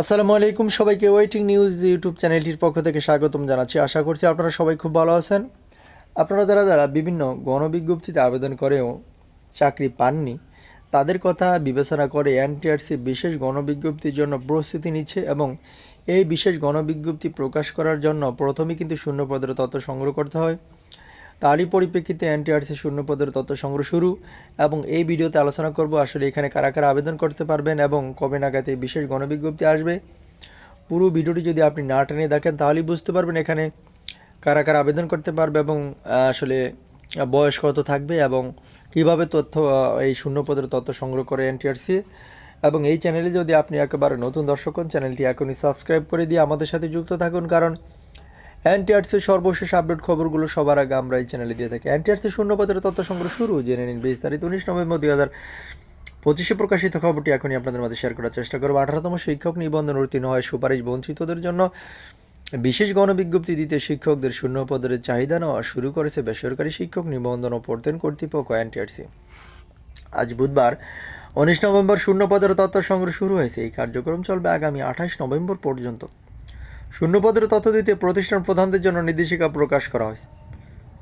আসসালামু আলাইকুম সবাইকে ওয়েটিং নিউজ ইউটিউব চ্যানেলটির পক্ষ থেকে স্বাগতম জানাচ্ছি। আশা করছি আপনারা সবাই খুব ভালো আছেন। আপনারা যারা যারা বিভিন্ন গণবিজ্ঞপ্তিতে আবেদন করেও চাকরি পাননি, তাদের কথা বিবেচনা করে এনটিআরসি বিশেষ গণবিজ্ঞপ্তির জন্য প্রস্তুতি নিচ্ছে এবং এই বিশেষ গণবিজ্ঞপ্তি প্রকাশ করার জন্য প্রথমে কিন্তু শূন্যপদের তথ্য সংগ্রহ করতে হয়। তারই পরিপ্রেক্ষিতে এনটিআরসি শূন্যপদের তথ্য সংগ্রহ শুরু এবং এই ভিডিওতে আলোচনা করব আসলে এখানে কারা কারা আবেদন করতে পারবেন এবং কবে নাগাদ এই বিশেষ গণবিজ্ঞপ্তি আসবে। পুরো ভিডিওটি যদি আপনি না টেনে দেখেন, তাহলেই বুঝতে পারবেন এখানে কারা কারা আবেদন করতে পারবে এবং আসলে বয়স কত থাকবে এবং কীভাবে তথ্য এই শূন্যপদের তথ্য সংগ্রহ করে এনটিআরসি। এবং এই চ্যানেলে যদি আপনি একেবারে নতুন দর্শক হন, চ্যানেলটি এখনই সাবস্ক্রাইব করে দিয়ে আমাদের সাথে যুক্ত থাকুন, কারণ এনটিআরসির সর্বশেষ আপডেট খবরগুলো সবার আগে আমরা এই চ্যানেলে দিয়ে থাকি। এনটিআরসি শূন্যপদের তথ্য সংগ্রহ শুরু, জেনে নিন বিস্তারিত। উনিশ নভেম্বর দুই হাজার পঁচিশে প্রকাশিত খবরটি এখনই আপনাদের মধ্যে শেয়ার করার চেষ্টা করব। আঠারোতম শিক্ষক নিবন্ধন উত্তীর্ণ হয় সুপারিশ বঞ্চিতদের জন্য। বিশেষ গণবিজ্ঞপ্তি দিতে শিক্ষকদের শূন্য পদের চাহিদা নেওয়া শুরু করেছে বেসরকারি শিক্ষক নিবন্ধন ও পড়তেন কর্তৃপক্ষ এনটিআরসি আজ বুধবার উনিশ নভেম্বর শূন্য পদের তথ্য সংগ্রহ শুরু হয়েছে। এই কার্যক্রম চলবে আগামী আঠাশ নভেম্বর পর্যন্ত। শূন্য পদের তথ্য দিতে প্রতিষ্ঠান প্রধানদের জন্য নির্দেশিকা প্রকাশ করা হয়েছে।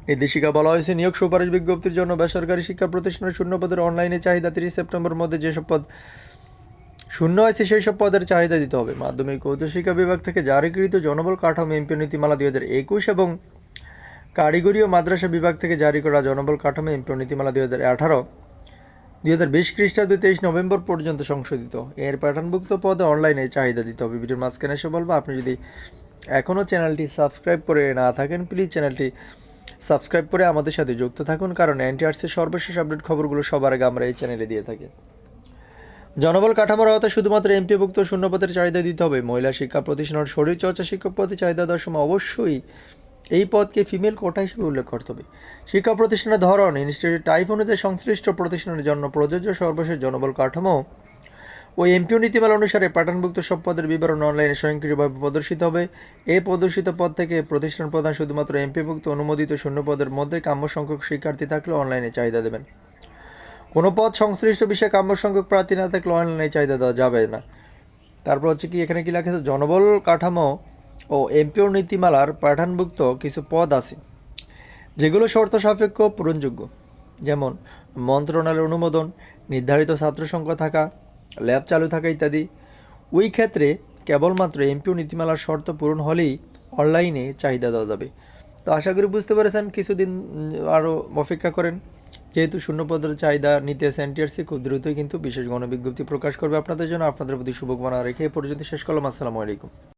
নির্দেশিকা বলা হয়েছে, নিয়োগ সুপারিশ বিজ্ঞপ্তির জন্য বেসরকারি শিক্ষা প্রতিষ্ঠানের শূন্যপদের অনলাইনে চাহিদা তিরিশ সেপ্টেম্বরের মধ্যে যেসব পদ শূন্য আছে সেই সব পদের চাহিদা দিতে হবে। মাধ্যমিক উচ্চশিক্ষা বিভাগ থেকে জারিকৃত জনবল কাঠামো এমপি নীতিমালা দুই হাজার একুশ এবং কারিগরি ও মাদ্রাসা বিভাগ থেকে জারি করা জনবল কাঠামো এমপি নীতিমালা দুই হাজার আঠারো দুই হাজার বিশ খ্রিস্টাব্দে তেইশ নভেম্বর পর্যন্ত সংশোধিত। এর প্যাটার্নভুক্ত পদে অনলাইনে চাহিদা দিতে হবে। ভিডিওর মাঝখানে এসে বলব, আপনি যদি এখনও চ্যানেলটি সাবস্ক্রাইব করে না থাকেন প্লিজ চ্যানেলটি সাবস্ক্রাইব করে আমাদের সাথে যুক্ত থাকুন, কারণ এনটিআরসির সর্বশেষ আপডেট খবরগুলো সবার আগে আমরা এই চ্যানেলে দিয়ে থাকি। জনবল কাঠামোর আওতায় শুধুমাত্র এমপিভুক্ত শূন্যপদের চাহিদা দিতে হবে। মহিলা শিক্ষা প্রতিষ্ঠানের শরীরচর্চা শিক্ষক পদে চাহিদা দেওয়ার সময় অবশ্যই এই পদকে ফিমেল কোটা হিসেবে উল্লেখ করতে হবে। শিক্ষা প্রতিষ্ঠানের ধরন, ইনস্টিটিউট টাইপ অনুযায়ী সংশ্লিষ্ট প্রতিষ্ঠানের জন্য প্রযোজ্য সর্বশেষ জনবল কাঠামো ও এমপিও নীতিমালা অনুসারে প্যাটার্নভুক্ত সব পদের বিবরণ অনলাইনে স্বয়ংক্রিয়ভাবে প্রদর্শিত হবে। এই প্রদর্শিত পদ থেকে প্রতিষ্ঠান প্রধান শুধুমাত্র এমপিভুক্ত অনুমোদিত শূন্য পদের মধ্যে কাম্য সংখ্যক শিক্ষার্থী থাকলে অনলাইনে চাহিদা দেবেন। কোনো পদ সংশ্লিষ্ট বিষয়ে কাম্য সংখ্যক প্রার্থী না থাকলে অনলাইনে চাহিদা দেওয়া যাবে না। তারপর হচ্ছে কি, এখানে কি লেখা জনবল কাঠামো ও এমপিও নীতিমালার প্যাটার্নভুক্ত কিছু পদ আছে, যেগুলো শর্ত সাপেক্ষ পূরণযোগ্য। যেমন, মন্ত্রণালয়ের অনুমোদন, নির্ধারিত ছাত্র সংখ্যা থাকা, ল্যাব চালু থাকা ইত্যাদি। ওই ক্ষেত্রে কেবলমাত্র এমপিও নীতিমালার শর্ত পূরণ হলেই অনলাইনে চাহিদা দেওয়া যাবে। তো আশা করি বুঝতে পেরেছেন, কিছুদিন আরও অপেক্ষা করেন। যেহেতু শূন্যপদের চাহিদা নিতে এনটিআরসি খুব দ্রুতই কিন্তু বিশেষ গণবিজ্ঞপ্তি প্রকাশ করবে আপনাদের জন্য। আপনাদের প্রতি শুভকামনা রেখে পর্যন্ত শেষ করলাম। আসসালামু আলাইকুম।